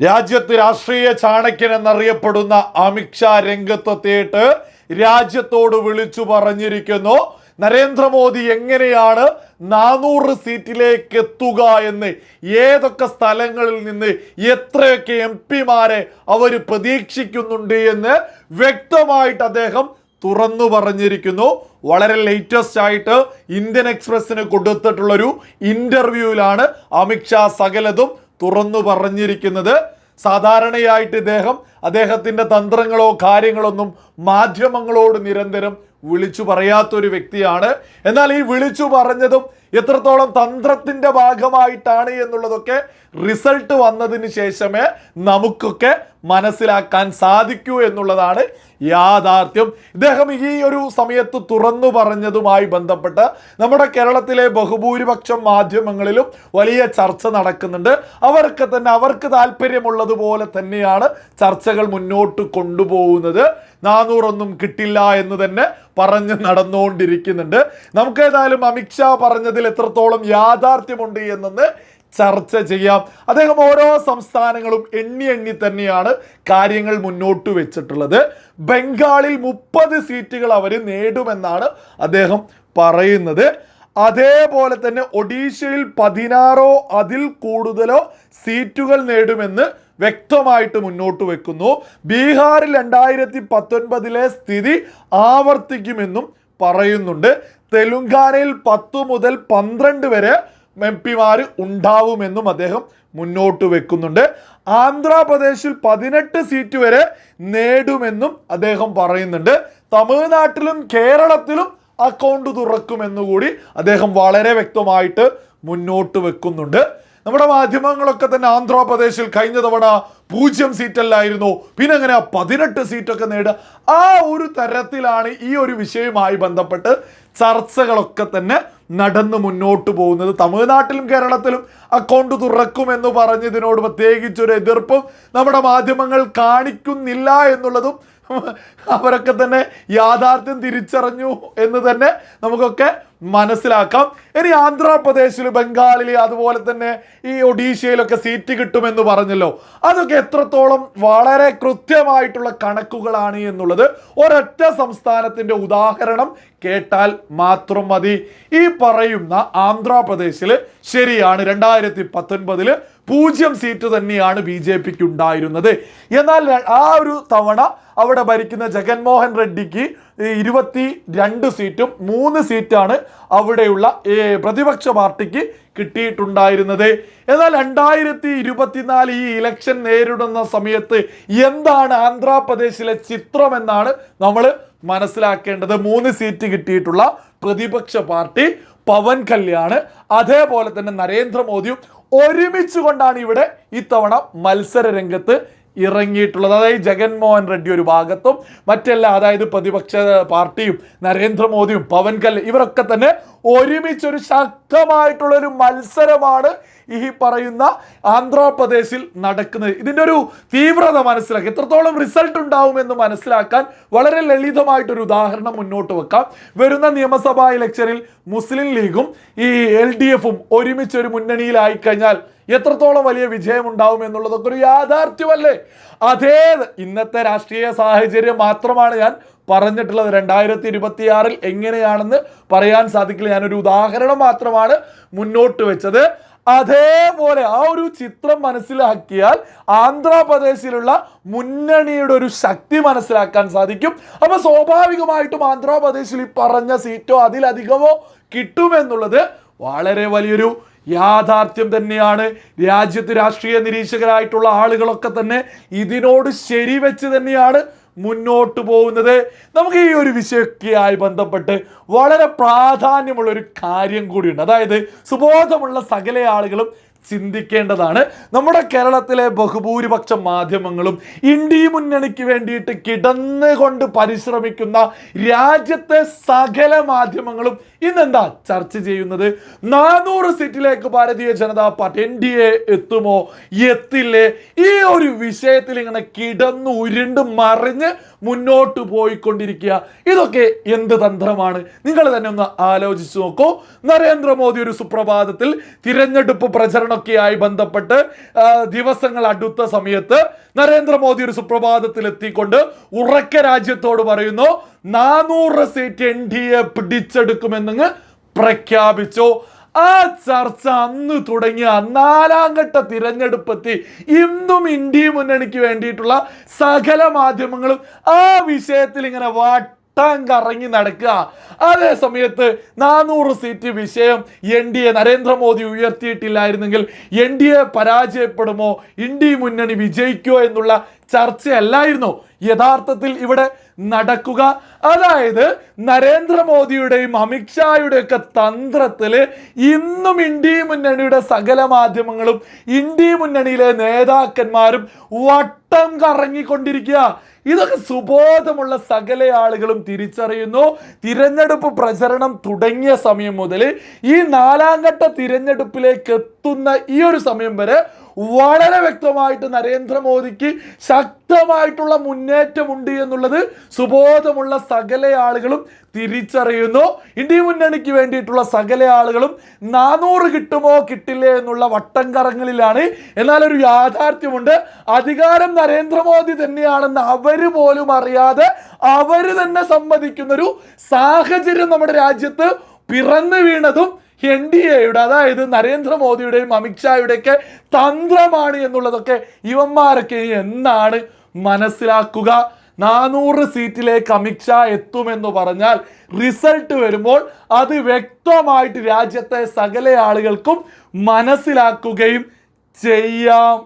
രാജ്യത്ത് രാഷ്ട്രീയ ചാണക്യൻ എന്നറിയപ്പെടുന്ന അമിത്ഷാ രംഗത്തെത്തിയിട്ട് രാജ്യത്തോട് വിളിച്ചു പറഞ്ഞിരിക്കുന്നു. നരേന്ദ്രമോദി എങ്ങനെയാണ് നാനൂറ് സീറ്റിലേക്ക് എത്തുക എന്ന് ഏതൊക്കെ സ്ഥലങ്ങളിൽ നിന്ന് എത്രയൊക്കെ എം പിമാരെ അവർ പ്രതീക്ഷിക്കുന്നുണ്ട് എന്ന് വ്യക്തമായിട്ട് അദ്ദേഹം തുറന്നു പറഞ്ഞിരിക്കുന്നു. വളരെ ലേറ്റസ്റ്റ് ആയിട്ട് ഇന്ത്യൻ എക്സ്പ്രസിന് കൊടുത്തിട്ടുള്ളൊരു ഇന്റർവ്യൂവിലാണ് അമിത്ഷാ സകലതും തുറന്നു പറഞ്ഞിരിക്കുന്നത്. സാധാരണയായിട്ട് ഇദ്ദേഹം അദ്ദേഹത്തിന്റെ തന്ത്രങ്ങളോ കാര്യങ്ങളൊന്നും മാധ്യമങ്ങളോട് നിരന്തരം വിളിച്ചു പറയാത്തൊരു വ്യക്തിയാണ്. എന്നാൽ ഈ വിളിച്ചു പറഞ്ഞതും എത്രത്തോളം തന്ത്രത്തിന്റെ ഭാഗമായിട്ടാണ് എന്നുള്ളതൊക്കെ റിസൾട്ട് വന്നതിന് ശേഷമേ നമുക്കൊക്കെ മനസ്സിലാക്കാൻ സാധിക്കൂ എന്നുള്ളതാണ് യാഥാർത്ഥ്യം. ഇദ്ദേഹം ഈ ഒരു സമയത്ത് തുറന്നു പറഞ്ഞതുമായി ബന്ധപ്പെട്ട് നമ്മുടെ കേരളത്തിലെ ബഹുഭൂരിപക്ഷം മാധ്യമങ്ങളിലും വലിയ ചർച്ച നടക്കുന്നുണ്ട്. അവർക്ക് തന്നെ അവർക്ക് താല്പര്യമുള്ളതുപോലെ തന്നെയാണ് ചർച്ചകൾ മുന്നോട്ട് കൊണ്ടുപോകുന്നത്. നാനൂറൊന്നും കിട്ടില്ല എന്ന് തന്നെ പറഞ്ഞ് നടന്നുകൊണ്ടിരിക്കുന്നുണ്ട്. നമുക്ക് ഏതായാലും അമിത്ഷാ പറഞ്ഞതിൽ എത്രത്തോളം യാഥാർത്ഥ്യമുണ്ട് എന്നൊന്ന് ചർച്ച ചെയ്യാം. അദ്ദേഹം ഓരോ സംസ്ഥാനങ്ങളും എണ്ണി എണ്ണി തന്നെയാണ് കാര്യങ്ങൾ മുന്നോട്ട് വെച്ചിട്ടുള്ളത്. ബംഗാളിൽ മുപ്പത് സീറ്റുകൾ അവർ നേടുമെന്നാണ് അദ്ദേഹം പറയുന്നത്. അതേപോലെ തന്നെ ഒഡീഷയിൽ പതിനാറോ അതിൽ കൂടുതലോ സീറ്റുകൾ നേടുമെന്ന് വ്യക്തമായിട്ട് മുന്നോട്ട് വെക്കുന്നു. ബീഹാറിൽ രണ്ടായിരത്തി പത്തൊൻപതിലെ സ്ഥിതി ആവർത്തിക്കുമെന്നും പറയുന്നുണ്ട്. തെലുങ്കാനയിൽ പത്ത് മുതൽ പന്ത്രണ്ട് വരെ എം പിമാർ ഉണ്ടാവുമെന്നും അദ്ദേഹം മുന്നോട്ട് വെക്കുന്നുണ്ട്. ആന്ധ്രാപ്രദേശിൽ പതിനെട്ട് സീറ്റ് വരെ നേടുമെന്നും അദ്ദേഹം പറയുന്നുണ്ട്. തമിഴ്നാട്ടിലും കേരളത്തിലും അക്കൗണ്ട് തുറക്കുമെന്നുകൂടി അദ്ദേഹം വളരെ വ്യക്തമായിട്ട് മുന്നോട്ട് വെക്കുന്നുണ്ട്. നമ്മുടെ മാധ്യമങ്ങളൊക്കെ തന്നെ ആന്ധ്രാപ്രദേശിൽ കഴിഞ്ഞ തവണ പൂജ്യം സീറ്റല്ലായിരുന്നു. പിന്നെ അങ്ങനെ ആ പതിനെട്ട് സീറ്റൊക്കെ നേടുക. ആ ഒരു തരത്തിലാണ് ഈ ഒരു വിഷയവുമായി ബന്ധപ്പെട്ട് ചർച്ചകളൊക്കെ തന്നെ നടന്നു മുന്നോട്ട് പോകുന്നത്. തമിഴ്നാട്ടിലും കേരളത്തിലും അക്കൗണ്ട് തുറക്കുമെന്ന് പറഞ്ഞതിനോട് പ്രത്യേകിച്ചൊരു എതിർപ്പും നമ്മുടെ മാധ്യമങ്ങൾ കാണിക്കുന്നില്ല എന്നുള്ളതും അവരൊക്കെ തന്നെ യാഥാർത്ഥ്യം തിരിച്ചറിഞ്ഞു എന്ന് തന്നെ നമുക്കൊക്കെ മനസ്സിലാക്കാം. ഇനി ആന്ധ്രാപ്രദേശിൽ ബംഗാളിൽ അതുപോലെ തന്നെ ഈ ഒഡീഷയിലൊക്കെ സീറ്റ് കിട്ടുമെന്ന് പറഞ്ഞല്ലോ. അതൊക്കെ എത്രത്തോളം വളരെ കൃത്യമായിട്ടുള്ള കണക്കുകളാണ് എന്നുള്ളത് ഒരൊറ്റ സംസ്ഥാനത്തിന്റെ ഉദാഹരണം കേട്ടാൽ മാത്രം മതി. ഈ പറയുന്ന ആന്ധ്രാപ്രദേശിൽ ശരിയാണ്. രണ്ടായിരത്തി പത്തൊൻപതിൽ പൂജ്യം സീറ്റ് തന്നെയാണ് ബി ജെ പിക്ക് ഉണ്ടായിരുന്നത് എന്നാൽ ആ ഒരു തവണ അവിടെ ഭരിക്കുന്ന ജഗൻമോഹൻ റെഡ്ഡിക്ക് ഇരുപത്തി രണ്ട് സീറ്റും മൂന്ന് സീറ്റാണ് അവിടെയുള്ള പ്രതിപക്ഷ പാർട്ടിക്ക് കിട്ടിയിട്ടുണ്ടായിരുന്നത്. എന്നാൽ രണ്ടായിരത്തി ഇരുപത്തിനാല് ഈ ഇലക്ഷൻ നേരിടുന്ന സമയത്ത് എന്താണ് ആന്ധ്രാപ്രദേശിലെ ചിത്രം എന്നാണ് നമ്മൾ മനസ്സിലാക്കേണ്ടത്. മൂന്ന് സീറ്റ് കിട്ടിയിട്ടുള്ള പ്രതിപക്ഷ പാർട്ടി പവൻ കല്യാണ് അതേപോലെ തന്നെ നരേന്ദ്രമോദിയും ഒരുമിച്ച് കൊണ്ടാണ് ഇവിടെ ഇത്തവണ മത്സര രംഗത്ത് ഇറങ്ങിയിട്ടുള്ളത്. അതായത് ജഗൻമോഹൻ റെഡ്ഡി ഒരു ഭാഗത്തും മറ്റെല്ലാം അതായത് പ്രതിപക്ഷ പാർട്ടിയും നരേന്ദ്രമോദിയും പവൻ കല്യാൺ ഇവരൊക്കെ തന്നെ ഒരുമിച്ചൊരു ശക്തമായിട്ടുള്ള ഒരു മത്സരമാണ് ഈ പറയുന്ന ആന്ധ്രാപ്രദേശിൽ നടക്കുന്നത്. ഇതിന്റെ ഒരു തീവ്രത മനസ്സിലാക്കി. എത്രത്തോളം റിസൾട്ട് ഉണ്ടാവുമെന്ന് മനസ്സിലാക്കാൻ വളരെ ലളിതമായിട്ടൊരു ഉദാഹരണം മുന്നോട്ട് വെക്കാം. വരുന്ന നിയമസഭാ ഇലക്ഷനിൽ മുസ്ലിം ലീഗും ഈ എൽ ഡി എഫും ഒരുമിച്ച് ഒരു മുന്നണിയിലായി കഴിഞ്ഞാൽ എത്രത്തോളം വലിയ വിജയം ഉണ്ടാവും എന്നുള്ളതൊക്കെ ഒരു യാഥാർത്ഥ്യമല്ലേ? അതേ ഇന്നത്തെ രാഷ്ട്രീയ സാഹചര്യം മാത്രമാണ് ഞാൻ പറഞ്ഞിട്ടുള്ളത്. രണ്ടായിരത്തി ഇരുപത്തിയാറിൽ എങ്ങനെയാണെന്ന് പറയാൻ സാധിക്കില്ല. ഞാനൊരു ഉദാഹരണം മാത്രമാണ് മുന്നോട്ട് വെച്ചത്. അതേപോലെ ആ ഒരു ചിത്രം മനസ്സിലാക്കിയാൽ ആന്ധ്രാപ്രദേശിലുള്ള മുന്നണിയുടെ ഒരു ശക്തി മനസ്സിലാക്കാൻ സാധിക്കും. അപ്പൊ സ്വാഭാവികമായിട്ടും ആന്ധ്രാപ്രദേശിൽ ഈ പറഞ്ഞ സീറ്റോ അതിലധികമോ കിട്ടുമെന്നുള്ളത് വളരെ വലിയൊരു യാഥാർത്ഥ്യം തന്നെയാണ്. രാജ്യത്ത് രാഷ്ട്രീയ നിരീക്ഷകരായിട്ടുള്ള ആളുകളൊക്കെ തന്നെ ഇതിനോട് ശരിവെച്ച് തന്നെയാണ് മുന്നോട്ട് പോകുന്നത്. നമുക്ക് ഈ ഒരു വിഷയൊക്കെയായി ബന്ധപ്പെട്ട് വളരെ പ്രാധാന്യമുള്ള ഒരു കാര്യം കൂടിയുണ്ട്. അതായത് സുബോധമുള്ള സകല ആളുകളും ചിന്തിക്കേണ്ടതാണ്. നമ്മുടെ കേരളത്തിലെ ബഹുഭൂരിപക്ഷ മാധ്യമങ്ങളും ഇന്ത്യ മുന്നണിക്ക് വേണ്ടിയിട്ട് കിടന്നുകൊണ്ട് പരിശ്രമിക്കുന്ന രാജ്യത്തെ സകല മാധ്യമങ്ങളും ഇന്നെന്താ ചർച്ച ചെയ്യുന്നത്? നാനൂറ് സീറ്റിലേക്ക് Bharatiya Janata party N D A എത്തുമോ? എത്തില്ലേ? ഈ ഒരു വിഷയത്തിൽ ഇങ്ങനെ കിടന്നു ഉരുണ്ട് മറിഞ്ഞ് മുന്നോട്ട് പോയിക്കൊണ്ടിരിക്കുക. ഇതൊക്കെ എന്ത് തന്ത്രമാണ്? നിങ്ങൾ തന്നെ ഒന്ന് ആലോചിച്ച് നോക്കൂ. നരേന്ദ്രമോദി ഒരു സുപ്രഭാതത്തിൽ തിരഞ്ഞെടുപ്പ് പ്രചരണ പ്രചരണമൊക്കെയായി ബന്ധപ്പെട്ട് ദിവസങ്ങൾ അടുത്ത സമയത്ത് നരേന്ദ്രമോദി ഒരു സുപ്രഭാതത്തിൽ എത്തിക്കൊണ്ട് ഉറക്ക രാജ്യത്തോട് പറയുന്നു നാനൂറ് സീറ്റ് എൻ ഡി എ പിടിച്ചെടുക്കുമെന്നങ്ങ് പ്രഖ്യാപിച്ചു. ആ ചർച്ച അന്ന് തുടങ്ങിയ നാലാം ഘട്ട തിരഞ്ഞെടുപ്പെത്തി ഇന്നും ഇന്ത്യ മുന്നണിക്ക് വേണ്ടിയിട്ടുള്ള സകല മാധ്യമങ്ങളും ആ വിഷയത്തിൽ ഇങ്ങനെ വട്ടം കറങ്ങി നടക്കുക. അതേ സമയത്ത് നാനൂറ് സീറ്റ് വിഷയം എൻ ഡി എ നരേന്ദ്രമോദി ഉയർത്തിയിട്ടില്ലായിരുന്നെങ്കിൽ എൻ ഡി എ പരാജയപ്പെടുമോ? ഇന്ത്യ മുന്നണി വിജയിക്കുമോ എന്നുള്ള ചർച്ചയല്ലായിരുന്നു. യഥാർത്ഥത്തിൽ ഇവിടെ നടക്കുക. അതായത് നരേന്ദ്രമോദിയുടെയും അമിത്ഷായുടെയും ഒക്കെ തന്ത്രത്തിൽ ഇന്നും ഇന്ത്യ മുന്നണിയുടെ സകല മാധ്യമങ്ങളും ഇന്ത്യ മുന്നണിയിലെ നേതാക്കന്മാരും വട്ടം കറങ്ങിക്കൊണ്ടിരിക്കുക. ഇതൊക്കെ സുബോധമുള്ള സകല ആളുകളും തിരിച്ചറിയുന്നു. തിരഞ്ഞെടുപ്പ് പ്രചരണം തുടങ്ങിയ സമയം മുതൽ ഈ നാലാം ഘട്ട തിരഞ്ഞെടുപ്പിലേക്ക് എത്തുന്ന ഈ ഒരു സമയം വരെ വളരെ വ്യക്തമായിട്ട് നരേന്ദ്രമോദിക്ക് ശക്തമായിട്ടുള്ള മുന്നേറ്റമുണ്ട് എന്നുള്ളത് സുബോധമുള്ള സകല ആളുകളും തിരിച്ചറിയുന്നു. ഇന്ത്യ മുന്നണിക്ക് വേണ്ടിയിട്ടുള്ള സകല ആളുകളും നാനൂറ് കിട്ടുമോ കിട്ടില്ലേ എന്നുള്ള വട്ടം കറങ്ങളിലാണ് എന്നാൽ ഒരു യാഥാർത്ഥ്യമുണ്ട്. അധികാരം നരേന്ദ്രമോദി തന്നെയാണെന്ന് അവർ പോലും അറിയാതെ അവർ തന്നെ സമ്മതിക്കുന്നൊരു സാഹചര്യം നമ്മുടെ രാജ്യത്ത് പിറന്നു വീണതും എൻ ഡി എയുടെ അതായത് നരേന്ദ്രമോദിയുടെയും അമിത്ഷായുടെയൊക്കെ തന്ത്രമാണ് എന്നുള്ളതൊക്കെ ഇവന്മാരൊക്കെ എന്നാണ് മനസ്സിലാക്കുക. നാനൂറ് സീറ്റിലേക്ക് അമിത്ഷാ എത്തുമെന്ന് പറഞ്ഞാൽ റിസൾട്ട് വരുമ്പോൾ അത് വ്യക്തമായിട്ട് രാജ്യത്തെ സകല ആളുകൾക്കും മനസ്സിലാക്കുകയും ചെയ്യാം.